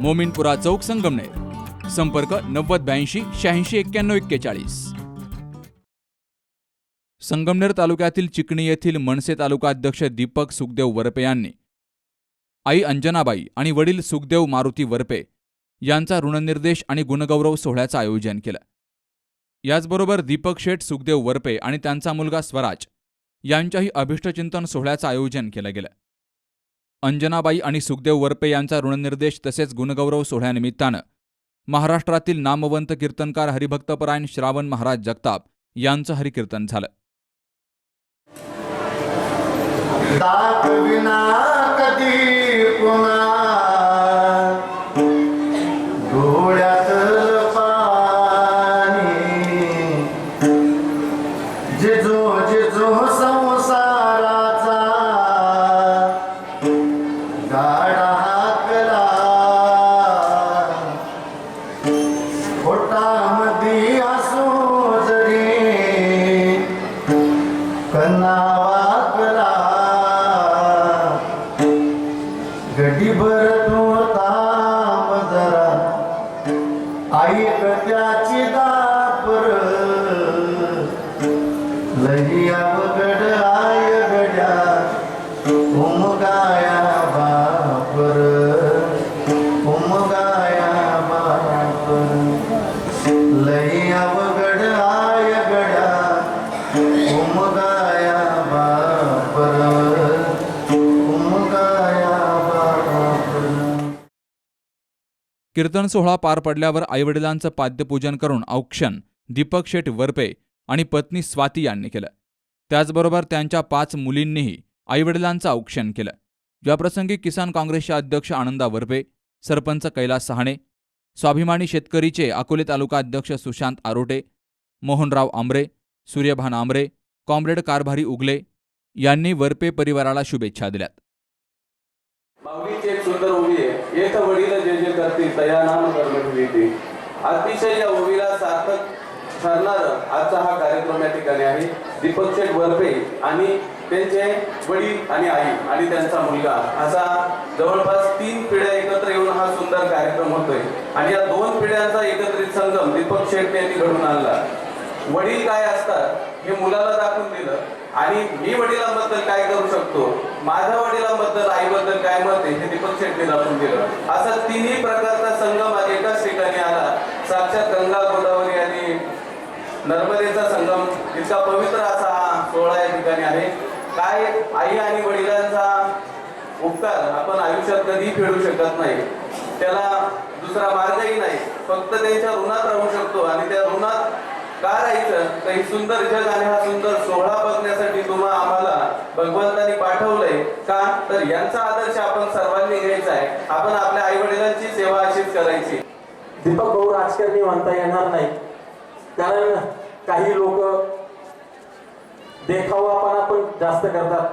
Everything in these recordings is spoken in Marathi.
मोमिनपुरा चौक संगमनेर. संपर्क नव्वद ब्याऐंशी शहाऐंशी एक्क्याण्णव एक्केचाळीस. संगमनेर तालुक्यातील चिकणी येथील मनसे तालुकाध्यक्ष दीपक सुखदेव वरपे यांनी आई अंजनाबाई आणि वडील सुखदेव मारुती वरपे यांचा ऋणनिर्देश आणि गुणगौरव सोहळ्याचं आयोजन केलं. याचबरोबर दीपक शेठ सुखदेव वरपे आणि त्यांचा मुलगा स्वराज यांच्याही अभिष्टचिंतन सोहळ्याचं आयोजन केलं गेलं. अंजनाबाई आणि सुखदेव वरपे यांचा ऋणनिर्देश तसेच गुणगौरव सोहळ्यानिमित्तानं. महाराष्ट्रातील नामवंत कीर्तनकार हरिभक्तपरायण श्रावण महाराज जगताप यांचं हरिकीर्तन झालं. दाखविना कधी पुन्हा आई त्याची दा कीर्तन सोहळा पार पडल्यावर आईवडिलांचं पाद्यपूजन करून औक्षण दीपक शेठ वरपे आणि पत्नी स्वाती यांनी केलं. त्याचबरोबर त्यांच्या पाच मुलींनीही आईवडिलांचं औक्षण केलं. याप्रसंगी किसान काँग्रेसचे अध्यक्ष आनंदा वरपे सरपंच कैलास सहाणे स्वाभिमानी शेतकरीचे अकोले तालुका अध्यक्ष सुशांत आरोटे मोहनराव आंबरे सूर्यभान आंबरे कॉम्रेड कारभारी उगले यांनी वरपे परिवाराला शुभेच्छा दिल्यात. माऊलीची एक वडील जे जे करतील तया नाम कर्म अतिशय या ओवीला सार्थक ठरणार आजचा हा कार्यक्रम या ठिकाणी आहे. दीपक शेठ बर्फे आणि त्यांचे वडील आणि आई आणि त्यांचा मुलगा. असा जवळपास तीन पिढ्या एकत्र येऊन हा सुंदर कार्यक्रम होतोय. आणि या दोन पिढ्यांचा एकत्रित संगम दीपक शेठ यांनी घडून आणला. वडील काय असतात हे मुलाला दाखवून दिलं. आणि मी वडिलांबद्दल काय करू शकतो? माझ्या वडिलांबद्दल आईबद्दल काय मत आहे हे दीपक शेट्टी दाखवून दिलं. असा तिन्ही प्रकारचा संगम आज एकाच ठिकाणी आला. साक्षात गंगा गोदावरी आणि नर्मदेचा संगम. इतका पवित्र असा हा सोहळा या ठिकाणी आहे. काय आई आणि वडिलांचा उपकार आपण आयुष्यात कधी फेडू शकत नाही. त्याला दुसरा मार्गही नाही. फक्त त्यांच्या ऋणात राहू शकतो आणि त्या ऋणात का राहायचं? तर ही सुंदर जग आणि हा सुंदर सोहळा बघण्यासाठी तुम्हा आम्हाला भगवंतानी पाठवलंय. का? तर यांचा आदर्श आपण सर्वांनी घ्यायचा आहे. आपण आपल्या आई वडिलांची सेवा अशीच करायची. दीपक भाऊ राजकारणी म्हणता येणार नाही. कारण काही लोक देखावापणा पण जास्त करतात.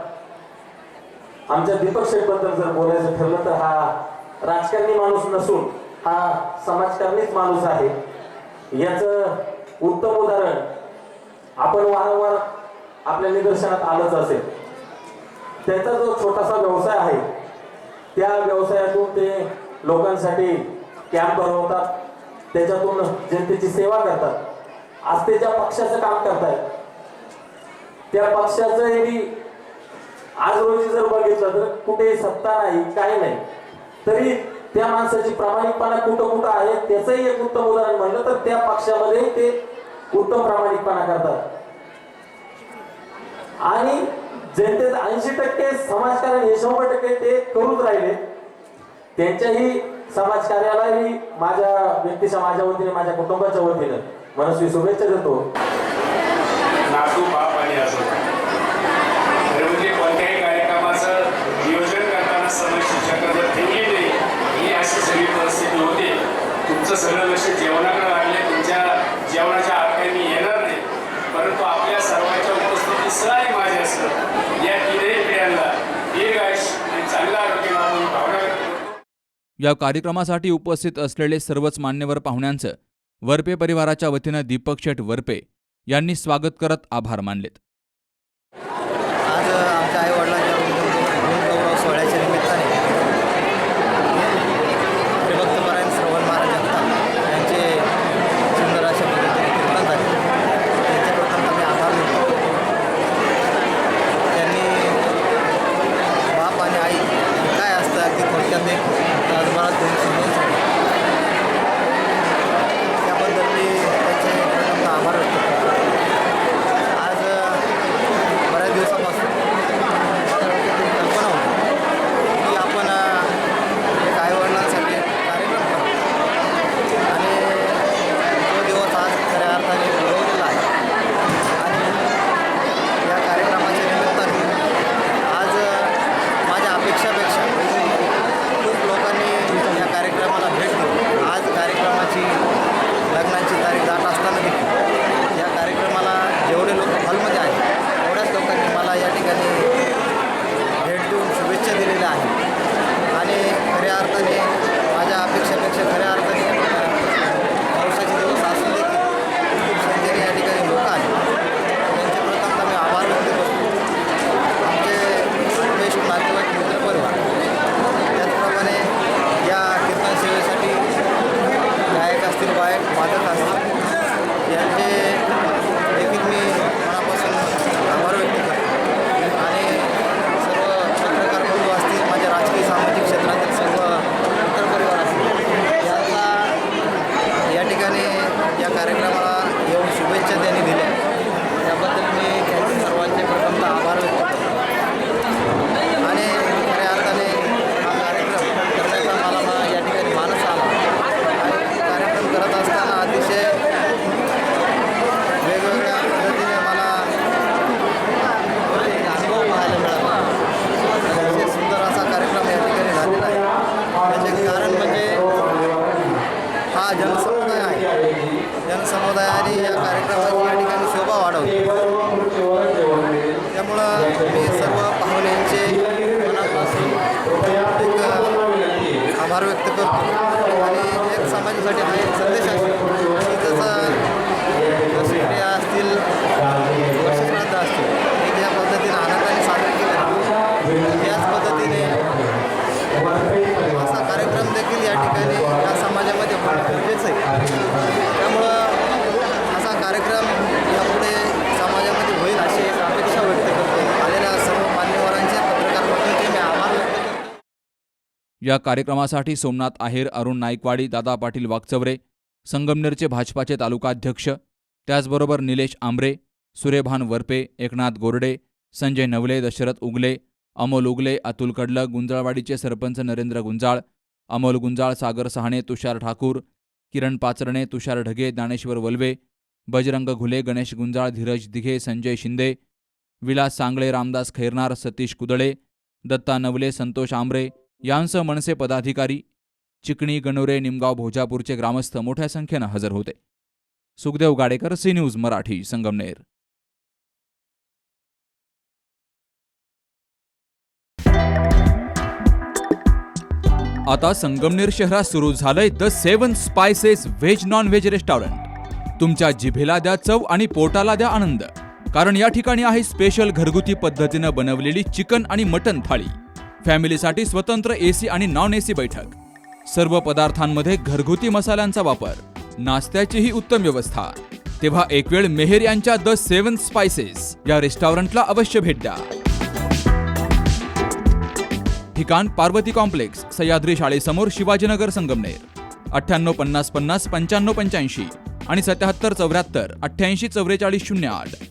आमच्या दीपक शेठबद्दल जर बोलायचं ठरलं तर हा राजकारणी माणूस नसून हा समाजकारणीच माणूस आहे. याच उत्तम उदाहरण. आपण वारंवार आपल्या निदर्शनात आलंच असेल. त्यांचा जो छोटासा व्यवसाय आहे त्या व्यवसायातून ते लोकांसाठी कॅम्प भरवतात त्याच्यातून जनतेची सेवा करतात. आज ते ज्या पक्षाचं काम करतायत त्या पक्षाचं बी आज रोजी जर बघितलं तर कुठे सत्ता नाही काही नाही. तरी त्या माणसाची प्रामाणिकपणा कुठं कुठं आहे त्याचंही एक उत्तम उदाहरण म्हणलं तर त्या पक्षामध्ये ते उत्तम प्रामाणिकपणा करतात. आणि जनतेत ऐंशी टक्के समाजकारण हे शंभर टक्के ते करूच राहिले. त्यांच्याही समाजकार्यालाही माझ्या व्यक्तीच्या माझ्या वतीने माझ्या कुटुंबाच्या वतीनं मनस्वी शुभेच्छा देतो. नातू बाप आणि असो तुमचं सगळं लक्ष जेवणाकडे लागले तुमच्या जेवणाच्या आकाराने येणार नाही. परंतु आपल्या सर्वांच्या उपस्थिती उपस्थितीसह आणि माझ्यासह या तिन्ही पिढ्यांना दीर्घ आयुष्य आणि चांगला आरोग्य म्हणून भावना या कार्यक्रमासाठी उपस्थित असलेले सर्वच मान्यवर पाहुण्यांचं वरपे परिवाराच्या वतीनं दीपक शेठ वरपे यांनी स्वागत करत आभार मानलेत आज आमच्या आई वडिलांच्या गौरव सोहळ्याच्या निमित्ताने श्रीभक्तपरायण श्रवण महाराज जगताप यांचे सुंदर अशा पद्धतीने कीर्तन झाले त्यांचे प्रथम आम्ही आभार मानतो त्यांनी बाप आणि आई काय असतं अगदी थोडक्यात एक तासभरात त्यांनी समजून सांगितलं त्याबद्दल मी त्यांचे प्रथम आभार व्यक्त करतो आज बऱ्याच दिवसापासून माझ्या डोक्यात एक कल्पना होती की आपण एक आईवडिलांसाठी कार्यक्रम करावा आणि तो दिवस आज खऱ्या अर्थाने उगवलेला आहे आणि या कार्यक्रमाच्या निमित्ताने आज माझ्या अपेक्षापेक्षा खूप लोकांनी या कार्यक्रमाला भेट दिली आज कार्यक्रमाची लग्नाची तारीख जात असताना देखील या कार्यक्रमाला जेवढे लोक हॉलमध्ये आहेत तेवढ्याच लोकांनी मला या ठिकाणी भेट देऊन शुभेच्छा दिलेल्या आहेत आणि खऱ्या अर्थाने माझ्या अपेक्षेपेक्षा खऱ्या अर्थाने पावसाचे दिवस असून देखील खूप संख्येने या ठिकाणी लोक आले त्यांचे प्रथम मी आभार व्यक्त करतो आमचे श्रेष्ठ नातेवाईक मित्रपरिवार त्याचप्रमाणे या कीर्तन सेवेसाठी गायक असतील गायक वादक असतील यांचे देखील मी मनापासून आभार व्यक्त करतो आणि सर्व पत्रकार बंधू असतील माझ्या राजकीय सामाजिक क्षेत्रातील सर्व मित्रपरिवार असतील यांचा या ठिकाणी या कार्यक्रमाला येऊन शुभेच्छा त्यांनी दिल्या त्याबद्दल मी त्यांचे सर्वांचे प्रथमतः आभार व्यक्त करतो आणि खऱ्या अर्थाने हा कार्यक्रम करण्याचा मला मा या ठिकाणी मानस आला आणि कार्यक्रम करत असताना अतिशय वेगवेगळ्या पद्धतीने मला एक अनुभव पाहायला मिळाला अतिशय सुंदर असा कार्यक्रम या ठिकाणी झालेला आहे त्याचे कारण म्हणजे हा जनसमुदाय आहे जनसमुदायाने या कार्यक्रमाची या ठिकाणी शोभा वाढवली त्यामुळं मी सर्व पाहुण्यांचे मनापासून एक आभार व्यक्त करतो आणि एक समाजासाठी हा एक संदेश आहे की जसं स्त्रिया असतील वर्षश्राद्ध असतील हे ज्या पद्धतीने आनंदाने साजरे केले त्याच पद्धतीने असा कार्यक्रम देखील या ठिकाणी या समाजामध्ये होणं गरजेचं आहे त्यामुळं असा कार्यक्रम यापुढे समाजामध्ये होईल अशी एक अपेक्षा व्यक्त करतो आलेल्या सर्व मान्यवरांचे पत्रकार बंधूंचे मी आभार व्यक्त करतो या कार्यक्रमासाठी सोमनाथ आहेर अरुण नाईकवाडी दादा पाटील वागचवरे संगमनेरचे भाजपाचे तालुकाध्यक्ष त्याचबरोबर निलेश आंबरे सुरेभान वरपे एकनाथ गोरडे संजय नवले दशरथ उगले अमोल उगले अतुल कडलं गुंजाळवाडीचे सरपंच नरेंद्र गुंजाळ अमोल गुंजाळ सागर सहाणे तुषार ठाकूर किरण पाचरणे तुषार ढगे ज्ञानेश्वर वल्वे बजरंग घुले गणेश गुंजाळ धीरज दिघे संजय शिंदे विलास सांगळे रामदास खैरनार सतीश कुदळे दत्ता नवले संतोष आंबरे यांसह मनसे पदाधिकारी चिकणी गणोरे निमगाव भोजापूरचे ग्रामस्थ मोठ्या संख्येनं हजर होते. Sukhdev Gadekar C news Marathi Sangamner. आता संगमनेर शहरात सुरू झालंय the seven spices veg non veg restaurant तुमच्या जिभेला द्या चव आणि पोटाला द्या आनंद. कारण या ठिकाणी आहे स्पेशल घरगुती पद्धतीनं बनवलेली चिकन आणि मटन थाळी. फॅमिलीसाठी स्वतंत्र एसी आणि नॉन एसी बैठक. सर्व पदार्थांमध्ये घरगुती मसाल्यांचा वापर. नाश्त्याचीही उत्तम व्यवस्था. तेव्हा एक वेळ मेहेर यांच्या द सेवन स्पायसेस या रेस्टॉरंटला अवश्य भेट द्या. ठिकाण पार्वती कॉम्प्लेक्स सह्याद्री शाळेसमोर शिवाजीनगर संगमनेर. अठ्ठ्याण्णव पन्नास पन्नास पंच्याण्णव पंच्याऐंशी आणि सत्याहत्तर चौऱ्याहत्तर अठ्ठ्याऐंशी चौवेचाळीस शून्य आठ.